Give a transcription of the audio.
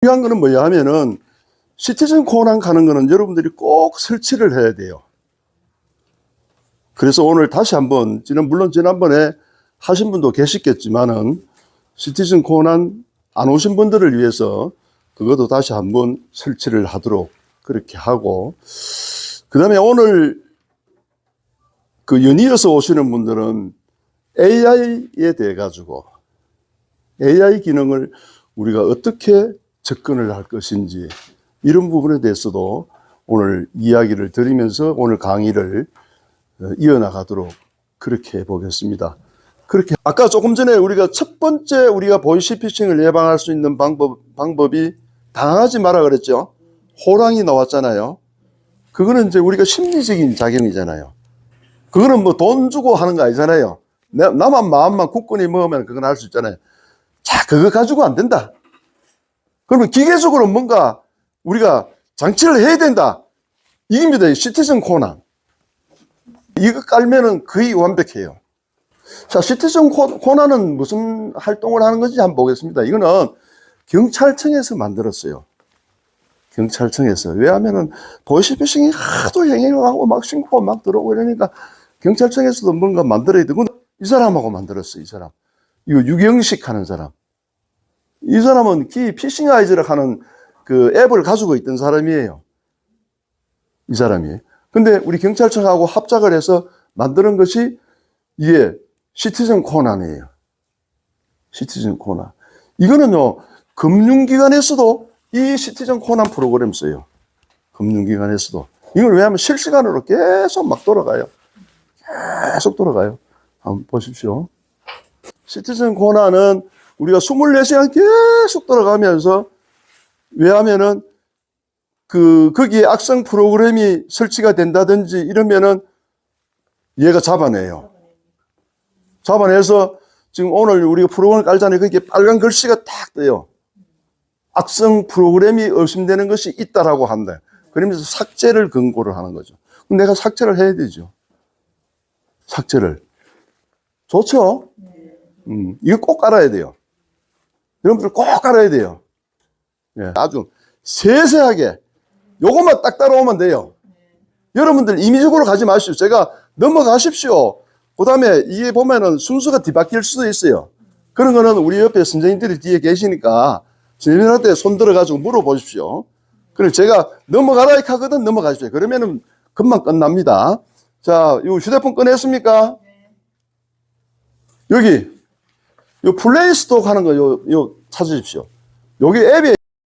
중요한 거는 뭐야 하면은 시티즌 코난 가는 거는 여러분들이 꼭 설치를 해야 돼요. 그래서 오늘 다시 한번 지난 물론 지난번에 하신 분도 계시겠지만은 시티즌 코난 안 오신 분들을 위해서 그것도 다시 한번 설치를 하도록 그렇게 하고 그다음에 오늘 그 연이어서 오시는 분들은 AI에 대해 가지고 AI 기능을 우리가 어떻게 접근을 할 것인지 이런 부분에 대해서도 오늘 이야기를 드리면서 오늘 강의를 어, 이어나가도록 그렇게 해보겠습니다. 그렇게 아까 조금 전에 우리가 첫 번째 우리가 보이시피싱을 예방할 수 있는 방법 방법이 당하지 마라 그랬죠. 호랑이 나왔잖아요. 그거는 이제 우리가 심리적인 작용이잖아요. 그거는 뭐 돈 주고 하는 거 아니잖아요. 내- 나만 마음만 굳건히 먹으면 그건 할 수 있잖아요. 자, 그거 가지고 안 된다. 그러면 기계적으로 뭔가 우리가 장치를 해야 된다. 이깁니다. 이 시티즌 코난. 이거 깔면은 거의 완벽해요. 자, 시티즌 코- 코난은 무슨 활동을 하는 건지 한번 보겠습니다. 이거는 경찰청에서 만들었어요. 경찰청에서. 왜냐하면은 보이스피싱이 하도 행해가고 막 신고 막 들어오고 이러니까 경찰청에서도 뭔가 만들어야 되고 이 사람하고 만들었어요. 이 사람. 이거 유경식 하는 사람. 이 사람은 기 피싱 아이즈를 하는 그 앱을 가지고 있던 사람이에요. 이 사람이. 근데 우리 경찰청하고 합작을 해서 만드는 것이 이게 시티즌 코난이에요. 시티즌 코난. 이거는요, 금융기관에서도 이 시티즌 코난 프로그램 써요. 금융기관에서도. 이걸 왜냐하면 실시간으로 계속 막 돌아가요. 계속 돌아가요. 한번 보십시오. 시티즌 코난은 우리가 24시간 계속 돌아가면서 왜냐하면은 그 거기에 악성 프로그램이 설치가 된다든지 이러면은 얘가 잡아내요. 잡아내서 지금 오늘 우리가 프로그램을 깔잖아요. 거기에 빨간 글씨가 딱 떠요. 악성 프로그램이 의심되는 것이 있다라고 한다. 그러면서 삭제를 근거로 하는 거죠. 그럼 내가 삭제를 해야 되죠. 삭제를. 좋죠? 음, 이거 꼭 깔아야 돼요. 여러분들 꼭 깔아야 돼요. 예, 아주 세세하게 요것만 딱 따라오면 돼요. 여러분들 임의적으로 가지 마십시오. 제가 넘어가십시오. 그 다음에 이게 보면은 순서가 뒤바뀔 수도 있어요. 그런 거는 우리 옆에 선생님들이 뒤에 계시니까 선생님한테 손 들어가지고 물어보십시오. 그럼 제가 넘어가라 이렇게 하거든 넘어가십시오. 그러면은 금방 끝납니다. 자, 이 휴대폰 꺼냈습니까? 여기 요 플레이 스토어 하는 거 요 요 찾으십시오. 여기 앱이